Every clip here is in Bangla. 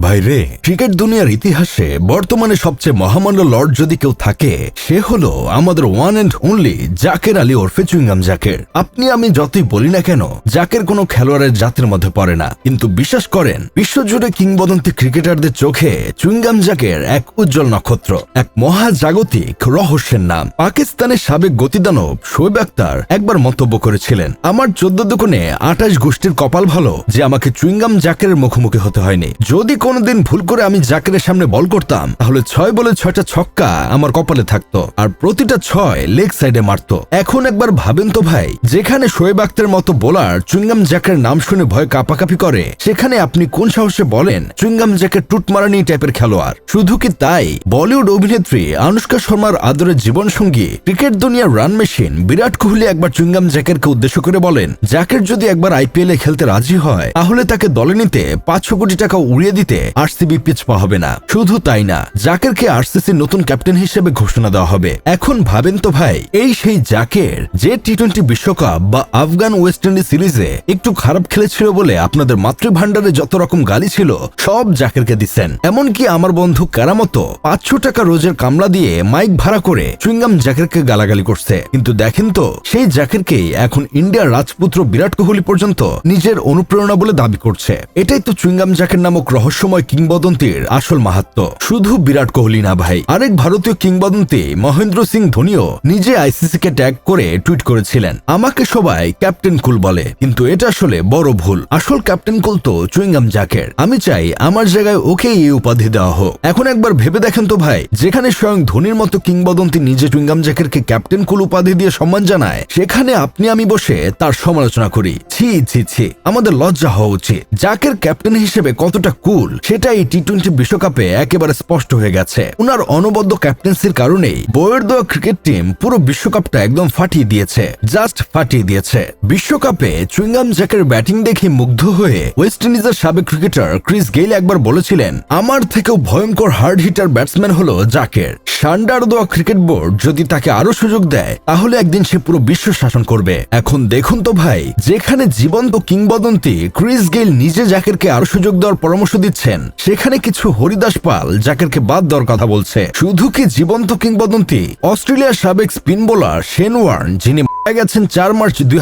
ভাই রে, ক্রিকেট দুনিয়ার ইতিহাসে বর্তমানে সবচেয়ে মহামান্য লর্ড যদি কেউ থাকে, সে হলো আমাদের one and only Zaker Ali ওরফে চুইংগাম জাকের। আপনি আমি যতই বলি না কেন, জাকের কোনো খেলোয়াড়ের জাতের মধ্যে পড়ে না। কিন্তু বিশ্বাস করেন, বিশ্বজুড়ে কিংবদন্তি ক্রিকেটারদের চোখে চুইংগাম জাকের এক উজ্জ্বল নক্ষত্র, এক মহাজাগতিক রহস্যের নাম। পাকিস্তানের সাবেক গতিদানব শোয়েব আক্তার একবার মন্তব্য করেছিলেন, আমার চোদ্দ দোকানে আঠাশ গোষ্ঠীর কপাল ভালো, যে আমাকে চুইংগাম জাকের মুখোমুখি হতে হয়নি। যদি কোনোদিন ভুল করে আমি জাকেরের সামনে বল করতাম, তাহলে ছয় বলে ছয়টা ছক্কা আমার কপালে থাকতো আর প্রতিটা ছয় লেগ সাইডে মারতো। এখন একবার ভাবেন তো ভাই, যেখানে শোয়েব আক্তারের মতো বোলার চুইংগাম জ্যাকের নাম শুনে ভয় কাপাকাপি করে, সেখানে আপনি কোন সাহসে বলেন চুইংগাম জ্যাকের টুটমারানি টাইপের খেলোয়াড়? শুধু কি তাই? বলিউড অভিনেত্রী আনুষ্কা শর্মার আদরের জীবনসঙ্গী, ক্রিকেট দুনিয়ার রান মেশিন, বিরাট কোহলি একবার চুইংগাম জ্যাকেরকে উদ্দেশ্য করে বলেন জ্যাকের যদি একবার আইপিএল এ খেলতে রাজি হয়, তাহলে তাকে দলে নিতে পাঁচশো কোটি টাকা উড়িয়ে দিতে আরসিবি পিছপা হবে না। শুধু তাই না, জাকেরকে আরসিসির নতুন ক্যাপ্টেন হিসেবে ঘোষণা দেওয়া হবে। এখন ভাবেন তো ভাই, এই সেই জাকের যে টি টোয়েন্টি বিশ্বকাপ বা আফগান ওয়েস্ট ইন্ডিজ সিরিজে একটু খারাপ খেলেছিল বলে আপনাদের মাতৃভাণ্ডারে যত রকম গালি ছিল, সব জাকেরকে দিচ্ছেন। এমনকি আমার বন্ধু কারামতো পাঁচশো টাকা রোজের কামলা দিয়ে মাইক ভাড়া করে চুইংগাম জাকেরকে গালাগালি করছে। কিন্তু দেখেন তো, সেই জাকেরকেই এখন ইন্ডিয়ার রাজপুত্র বিরাট কোহলি পর্যন্ত নিজের অনুপ্রেরণা বলে দাবি করছে। এটাই তো চুইংগাম জাকের নামক রহস্যময় কিংবদন্তির আসল মাহাত্ম। শুধু বিরাট কোহলি না ভাই, আরেক ভারতীয় কিংবদন্তি মহেন্দ্র সিং ধোনিও নিজে আইসিসি কে ট্যাগ করে টুইট করেছিলেন। আমাকে সবাই ক্যাপ্টেন কুল বলে, কিন্তু এটা আসলে বড় ভুল। আসল ক্যাপ্টেন কুল তো চুইংগাম জাকের। আমি চাই আমার জায়গায় ওকে এই উপাধি দেওয়া হোক। এখন একবার ভেবে দেখেন তো ভাই, যেখানে স্বয়ং ধোনির মতো কিংবদন্তি নিজে চুইংগাম জাকেরকে ক্যাপ্টেন কুল উপাধি দিয়ে সম্মান জানায়, সেখানে আপনি আমি বসে তার সমালোচনা করি। ছি ছি ছি, আমাদের লজ্জা হওয়া উচিত। জাকের ক্যাপ্টেন হিসেবে কতটা কুল? সেটা এই টি টোয়েন্টি বিশ্বকাপে একেবারে স্পষ্ট হয়ে গেছে। উনার অনবদ্য ক্যাপ্টেন্সির কারণেই বইয়ের দেওয়া ক্রিকেট টিম পুরো বিশ্বকাপটা একদম ফাটিয়ে দিয়েছে জাস্ট ফাটিয়ে দিয়েছে। বিশ্বকাপে চুইংগাম জ্যাকের ব্যাটিং দেখে মুগ্ধ হয়ে ওয়েস্ট ইন্ডিজের সাবেক ক্রিকেটার ক্রিস গেইল একবার বলেছিলেন, আমার থেকেও ভয়ঙ্কর হার্ড হিটার ব্যাটসম্যান হলো জাকের সান্ডার দেওয়া ক্রিকেট বোর্ড যদি তাকে আরও সুযোগ দেয়, তাহলে একদিন সে পুরো বিশ্ব শাসন করবে। এখন দেখুন তো ভাই, যেখানে জীবন্ত কিংবদন্তি ক্রিস গেইল নিজে জাকেরকে আরও সুযোগ দেওয়ার পরামর্শ দিচ্ছেন সেখানে কিছু হরিদাস পাল জাকেরকে বাদ দেওয়ার কথা বলছে। শুধু কি জীবন্ত কিংবদন্তি? অস্ট্রেলিয়ার সাবেক স্পিন বোলার শেন ওয়ার্ন, যিনি গেছেন চার মার্চ দুই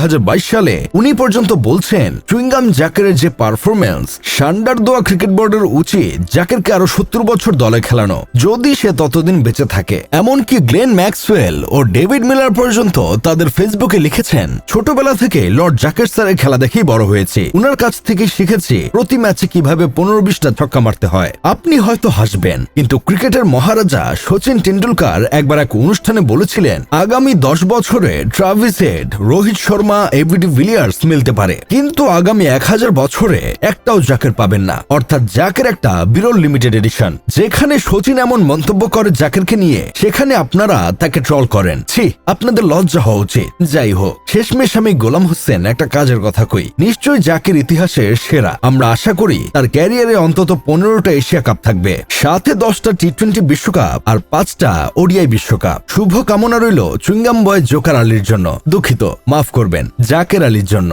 সালে, উনি পর্যন্ত বলছেন, চুইংগাম জাকেরের যে পারফরমেন্স সান্ডার দোয়া ক্রিকেট বোর্ডের উচিত জাকেরকে আরও সত্তর বছর দলে খেলানো, যদি সে ততদিন বেঁচে থাকে। এমনকি গ্লেন ম্যাক্সওয়েল ও ডেভিড মিলার পর্যন্ত তাদের ফেসবুকে লিখেছেন, ছোটবেলা থেকে লর্ড জাকের স্যারের খেলা দেখেই বড় হয়েছে। উনার কাছ থেকে শিখেছি প্রতি ম্যাচে কীভাবে পনেরো ছক্কা মারতে হয়। আপনি হয়তো হাসবেন, কিন্তু ক্রিকেটের মহারাজা সচিন টেন্ডুলকার একবার এক অনুষ্ঠানে বলেছিলেন, আগামী দশ বছরে Travis Head, Rohit Sharma AB de Villiers মিলতে পারে। কিন্তু আগামী এক হাজার বছরে একটাও জাকের পাবেন না। অর্থাৎ জাকের একটা বিরল লিমিটেড এডিশন যেখানে সচিন এমন মন্তব্য করে জাকেরকে নিয়ে, সেখানে আপনারা তাকে ট্রল করেন। ছি, আপনাদের লজ্জা হওয়া উচিত। যাই হোক, শেষমেশ আমি গোলাম হোসেন একটা কাজের কথা কই। নিশ্চয়ই জাকের ইতিহাসের সেরা। আমরা আশা করি তার ক্যারিয়ারে অন্তত পনেরোটা এশিয়া কাপ থাকবে। সাথে দশটা টি টোয়েন্টি বিশ্বকাপ আর পাঁচটা ওডিআই বিশ্বকাপ। শুভ কামনা রইল চুইংগাম বয় জোকার আলীর জন্য। দুঃখিত, মাফ করবেন, জাকের আলীর জন্য।